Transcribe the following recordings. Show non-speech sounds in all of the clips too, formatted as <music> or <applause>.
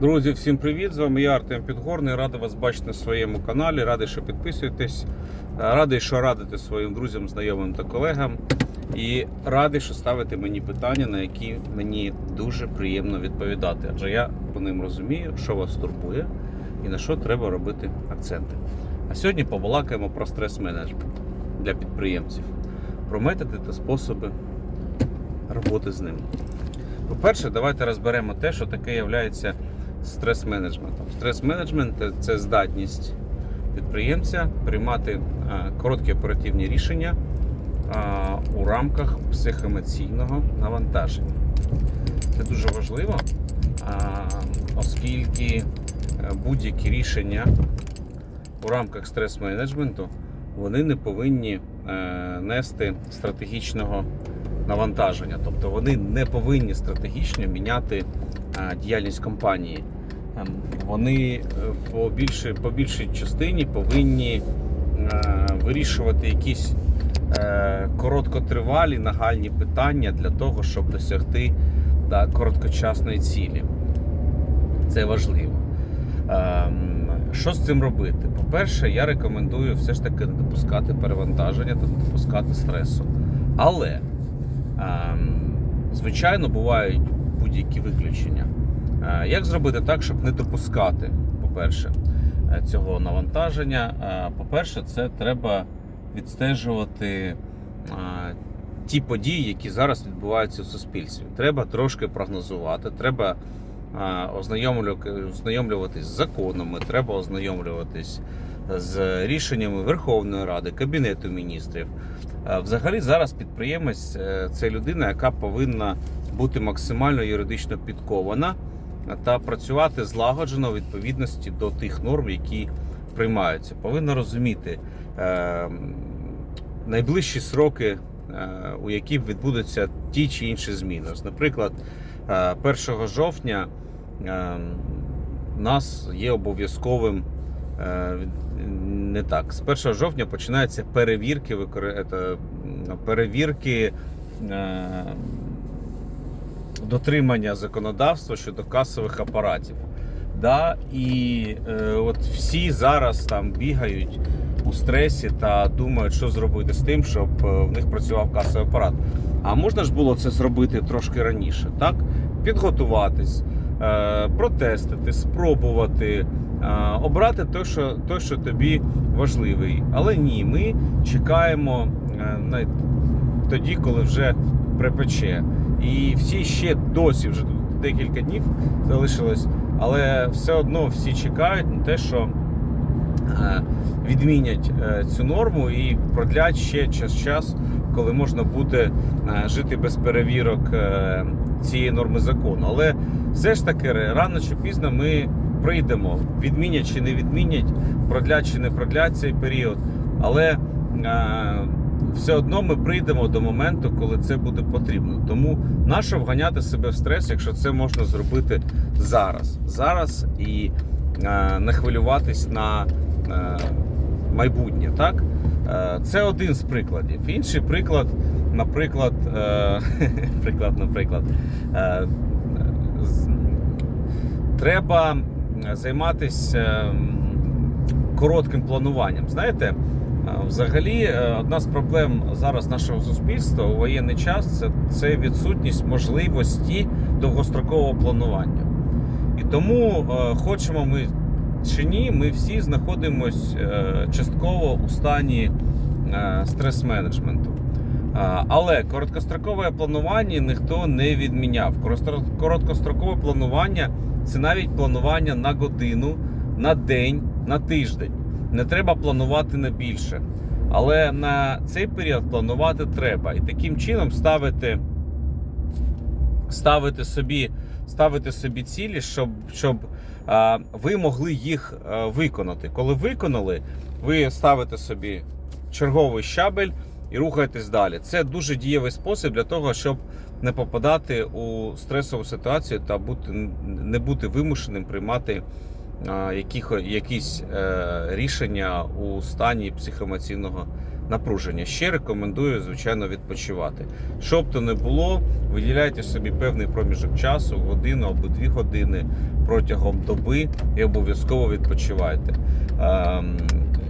Друзі, всім привіт! З вами я Артем Підгорний. Радий вас бачити на своєму каналі. Радий, що підписуєтесь. Радий, що радите своїм друзям, знайомим та колегам. І радий, що ставите мені питання, на які мені дуже приємно відповідати. Адже я по ним розумію, що вас турбує і на що треба робити акценти. А сьогодні побалакаємо про стрес-менеджмент для підприємців, про методи та способи роботи з ним. По-перше, давайте розберемо те, що таке є стрес-менеджментом. Стрес-менеджмент це здатність підприємця приймати е, короткі оперативні рішення е, у рамках психоемоційного навантаження. Це дуже важливо, е, оскільки будь-які рішення у рамках стрес-менеджменту вони не повинні нести стратегічного навантаження, тобто вони не повинні стратегічно міняти діяльність компанії. Ем, Вони е, по більшій, по більшій частині повинні е, вирішувати якісь е, короткотривалі нагальні питання для того, щоб досягти да, короткочасної цілі. Це важливо. Ем, Що з цим робити? По-перше, я рекомендую все ж таки не допускати перевантаження та не допускати стресу. Але, ем, звичайно, бувають будь-які виключення. Е, Як зробити так, щоб не допускати, по-перше, е, цього навантаження? Е, По-перше, це треба відстежувати ті події, які зараз відбуваються в суспільстві. Треба трошки прогнозувати, треба ознайомлюватись з законами, треба ознайомлюватись з рішеннями Верховної Ради, Кабінету міністрів. Взагалі, зараз підприємець це людина, яка повинна бути максимально юридично підкована та працювати злагоджено у відповідності до тих норм, які приймаються. Повинна розуміти е, найближчі сроки, е, у які відбудуться ті чи інші зміни. Ось, Наприклад, е, 1 жовтня е, нас є обов'язковим. е, Не так, з 1 жовтня починаються перевірки, викори- перевірки е, дотримання законодавства щодо касових апаратів. Да? І е, от всі зараз там бігають у стресі та думають, що зробити з тим, щоб е, в них працював касовий апарат. А можна ж було це зробити трошки раніше, так? Підготуватись, е, протестити, спробувати, е, обрати той, що, той, що тобі важливий. Але ні, ми чекаємо е, тоді, коли вже припече. І всі ще досі, вже тут декілька днів залишилось, але все одно всі чекають на те, що е, відмінять е, цю норму і продлять ще час-час, коли можна буде е, жити без перевірок цієї норми закону. Але все ж таки рано чи пізно ми прийдемо, відмінять чи не відмінять, продлять чи не продлять цей період. Але все одно ми прийдемо до моменту, коли це буде потрібно. Тому нащо вганяти себе в стрес, якщо це можна зробити зараз. Зараз і е, не хвилюватись на е, майбутнє. Так? Е, це один з прикладів. Інший приклад, наприклад, е, <laughs> приклад, наприклад, е, з- треба займатися коротким плануванням. Знаєте, взагалі е, одна з проблем зараз нашого суспільства у воєнний час це, це відсутність можливості довгострокового планування. І тому, е, хочемо ми чи ні, ми всі знаходимося частково у стані е, стрес-менеджменту. Е, Але короткострокове планування ніхто не відміняв. Короткострокове планування це навіть планування на годину, на день, на тиждень. Не треба планувати на більше. Але на цей період планувати треба. І таким чином ставити, ставити, собі, ставити собі цілі, щоб, щоб а, ви могли їх а, виконати. Коли виконали, ви ставите собі черговий щабель і рухаєтесь далі. Це дуже дієвий спосіб для того, щоб не попадати у стресову ситуацію та бути, не бути вимушеним приймати яких, якісь е, рішення у стані психоемоційного напруження. Ще рекомендую, звичайно, відпочивати. Щоб то не було, виділяйте собі певний проміжок часу, годину або дві години протягом доби і обов'язково відпочивайте. Ем,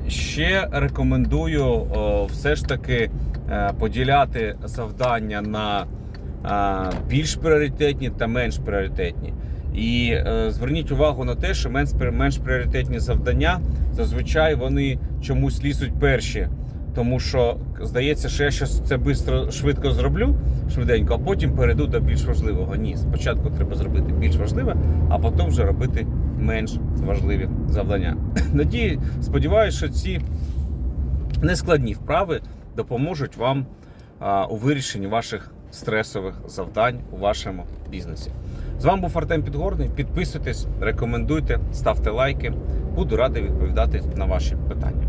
Ще рекомендую все ж таки е, поділяти завдання на е, більш пріоритетні та менш пріоритетні. І е, зверніть увагу на те, що менш, менш пріоритетні завдання зазвичай вони чомусь лізуть перші. Тому що здається, що я зараз це бистро, швидко зроблю, швиденько, а потім перейду до більш важливого. Ні, спочатку треба зробити більш важливе, а потім вже робити менш важливі завдання. <laughs> Надію, сподіваюся, що ці нескладні вправи допоможуть вам а, у вирішенні ваших стресових завдань у вашому бізнесі. З вами був Артем Підгорний. Підписуйтесь, рекомендуйте, ставте лайки. Буду радий відповідати на ваші питання.